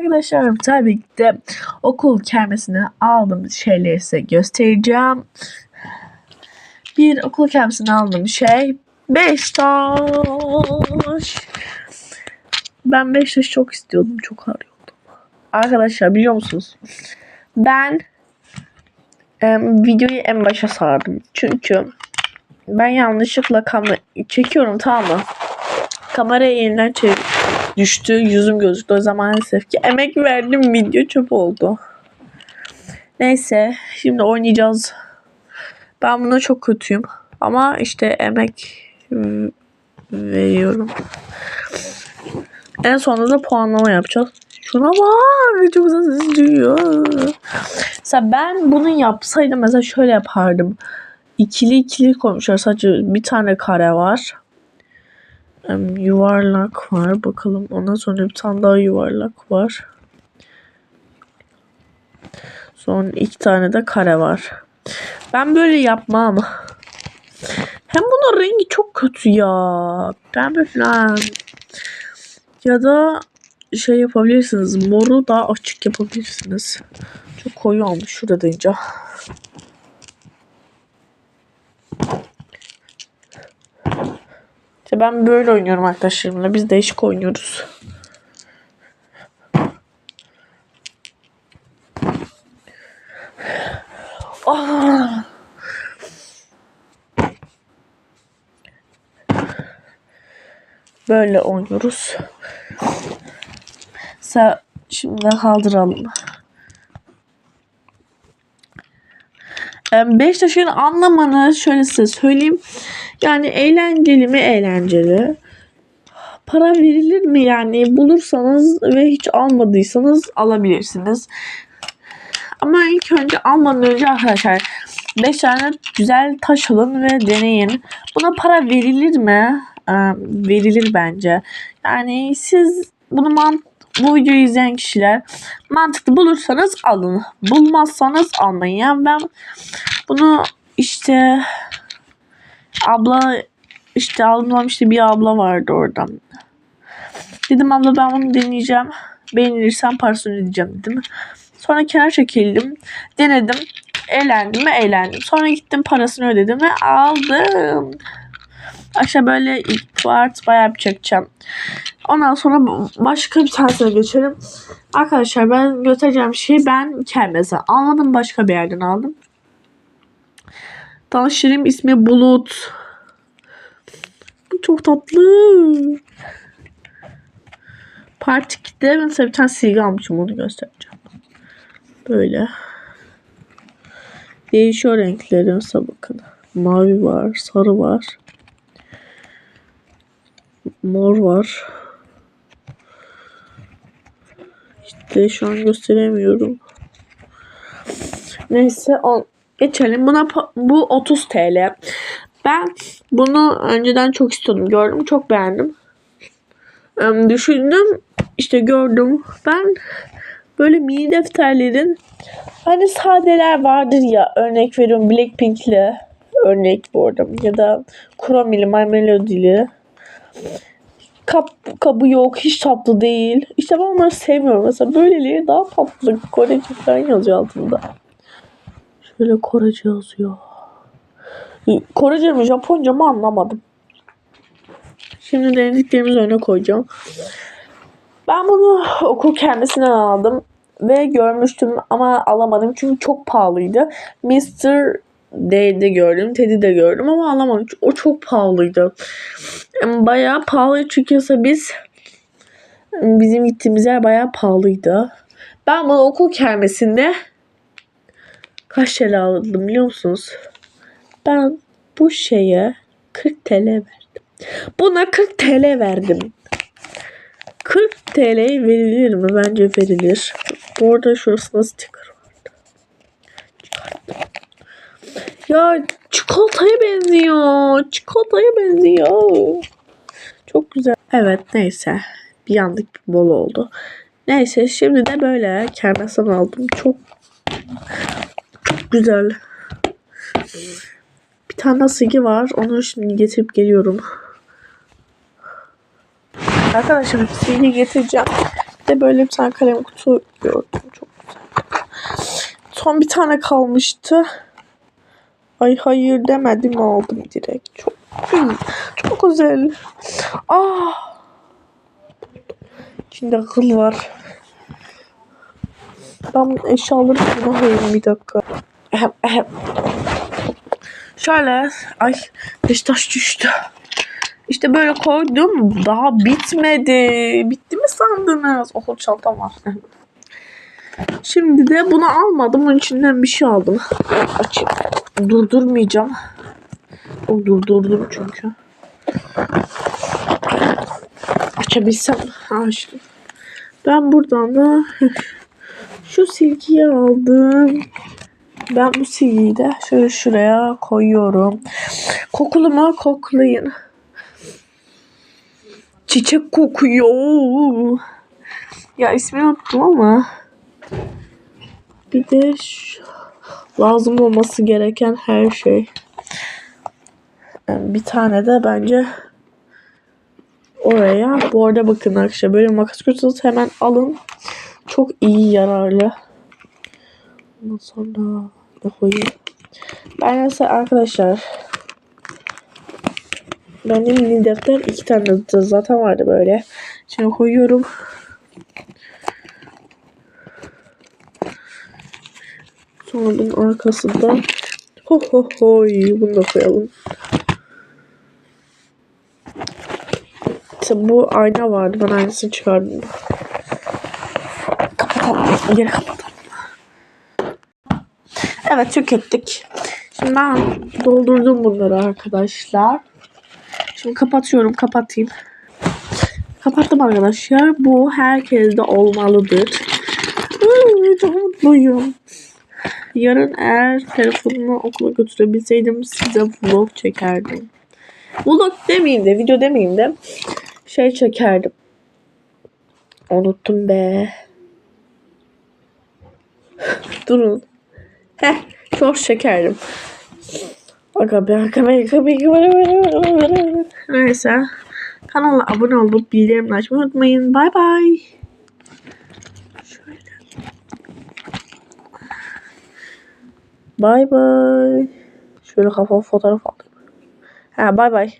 Arkadaşlar tabii ki de okul kermesine aldığım şeyleri size göstereceğim. Bir okul kermesine aldığım şey Beşiktaş. Ben Beşiktaş çok istiyordum. Çok arıyordum. Arkadaşlar biliyor musunuz? Ben em, videoyu en başa sardım. Çünkü ben yanlışlıkla kamera çekiyorum tamam mı? Kamerayı yeniden çevir düştü. Yüzüm gözüktü. O zaman maalesef ki emek verdim. Video çöp oldu. Neyse. Şimdi oynayacağız. Ben buna çok kötüyüm. Ama işte emek v- veriyorum. En sonunda da puanlama yapacağız. Şuna bak. Çok güzel ses duyuyor. Mesela ben bunu yapsaydım mesela şöyle yapardım. İkili ikili koymuşlar. Sadece bir tane kare var. Yuvarlak var. Bakalım ondan sonra bir tane daha yuvarlak var. Sonra iki tane de kare var. Ben böyle yapmam. Hem bunun rengi çok kötü ya. Pembe falan. Ya da şey yapabilirsiniz. Moru daha açık yapabilirsiniz. Çok koyu olmuş şurada deyince. İşte ben böyle oynuyorum arkadaşlarımla. Biz değişik oynuyoruz. Ah! Böyle oynuyoruz. Sa şimdi kaldıralım. Em, Beşiktaş'ın anlamanı şöyle size söyleyeyim. Yani eğlenceli mi eğlenceli. Para verilir mi yani bulursanız ve hiç almadıysanız alabilirsiniz. Ama ilk önce almadan önce arkadaşlar 5 tane güzel taş alın ve deneyin. Buna para verilir mi? Ee, verilir bence. Yani siz bunu mant bu videoyu izleyen kişiler mantıklı bulursanız alın. Bulmazsanız almayın. Yani ben bunu işte abla işte aldım işte bir abla vardı oradan. Dedim abla ben bunu deneyeceğim. Beğenirsem parasını ödeyeceğim dedim. Sonra kenar çekildim. Denedim. Eğlendim mi eğlendim. Sonra gittim parasını ödedim ve aldım. Aşağı böyle part bayağı bir çekeceğim. Ondan sonra başka bir tanesine geçelim. Arkadaşlar ben göstereceğim şeyi ben kermeze almadım. Başka bir yerden aldım. Tanıştırayım ismi Bulut. Bu çok tatlı. Part 2'de mesela bir tane silgi almışım onu göstereceğim. Böyle. Değişiyor renkleri mesela bakın. Mavi var, sarı var. Mor var. İşte şu an gösteremiyorum. Neyse on, geçelim. Buna bu 30 TL. Ben bunu önceden çok istiyordum. Gördüm. Çok beğendim. Düşündüm. işte gördüm. Ben böyle mini defterlerin hani sadeler vardır ya örnek veriyorum Blackpink'li örnek bu arada ya da Chrome'li My Melody'li kap, kabı yok hiç tatlı değil işte ben onları sevmiyorum mesela böyleleri daha tatlı Korece falan yazıyor altında şöyle Korece yazıyor Korece mi Japonca mı anlamadım şimdi denediklerimizi öne koyacağım ben bunu okul kermesinden aldım ve görmüştüm ama alamadım çünkü çok pahalıydı. Mr. D'de gördüm, Teddy de gördüm ama alamadım. O çok pahalıydı. Bayağı pahalı mesela biz bizim gittiğimiz yer bayağı pahalıydı. Ben bunu okul kermesinde kaç TL aldım biliyor musunuz? Ben bu şeye 40 TL verdim. Buna 40 TL verdim. 40 TL verilir mi? Bence verilir. Bu arada şurasında sticker vardı. Ya çikolataya benziyor. Çikolataya benziyor. Çok güzel. Evet neyse. Bir yandık bir bol oldu. Neyse şimdi de böyle kermesten aldım. Çok güzel. Bir tane silgi var. Onu şimdi getirip geliyorum. Arkadaşlar silgi getireceğim. de böyle bir tane kalem kutu gördüm. Çok güzel. Son bir tane kalmıştı. Ay hayır demedim aldım direkt. Çok. Çok güzel. Ah. İçinde kıl var. Ben eşyaları şuna koyayım bir dakika. Şöyle. Ay Beşiktaş düştü. İşte böyle koydum. Daha bitmedi. Bitti mi sandınız? Oh çantam var. Şimdi de bunu almadım. Onun içinden bir şey aldım. Açayım. Durdurmayacağım. O durdurdum çünkü. Açabilsem. Ha. Ben buradan da şu silgiyi aldım. Ben bu silgiyi de şöyle şuraya koyuyorum. Kokulu mu? Koklayın. Çiçek kokuyor. Ya ismini unuttum ama. Bir de şu, lazım olması gereken her şey. Bir tane de bence oraya. Bu arada bakın arkadaşlar böyle makas kutusu hemen alın. Çok iyi yararlı. Ondan sonra koyayım? Ben mesela arkadaşlar benim mini defter iki tane de zaten vardı böyle. Şimdi koyuyorum. Sonra bunun arkasında ho ho hoy bunu da koyalım. İşte bu ayna vardı. Ben aynasını çıkardım. Kapatalım. Geri kapatalım. Evet tükettik. Şimdi ben doldurdum bunları arkadaşlar. Şimdi kapatıyorum. Kapatayım. Kapattım arkadaşlar. Bu herkeste olmalıdır. Çok mutluyum. Yarın eğer telefonumu okula götürebilseydim size vlog çekerdim. Vlog demeyeyim de video demeyeyim de şey çekerdim. Unuttum be. Durun. Heh, çok çekerdim. Aga be, aga be, aga be. Neyse. Kanala abone olup bildirimleri açmayı unutmayın. Bay bay. Bay bay. Şöyle kafa fotoğraf aldım. Ha bay bay.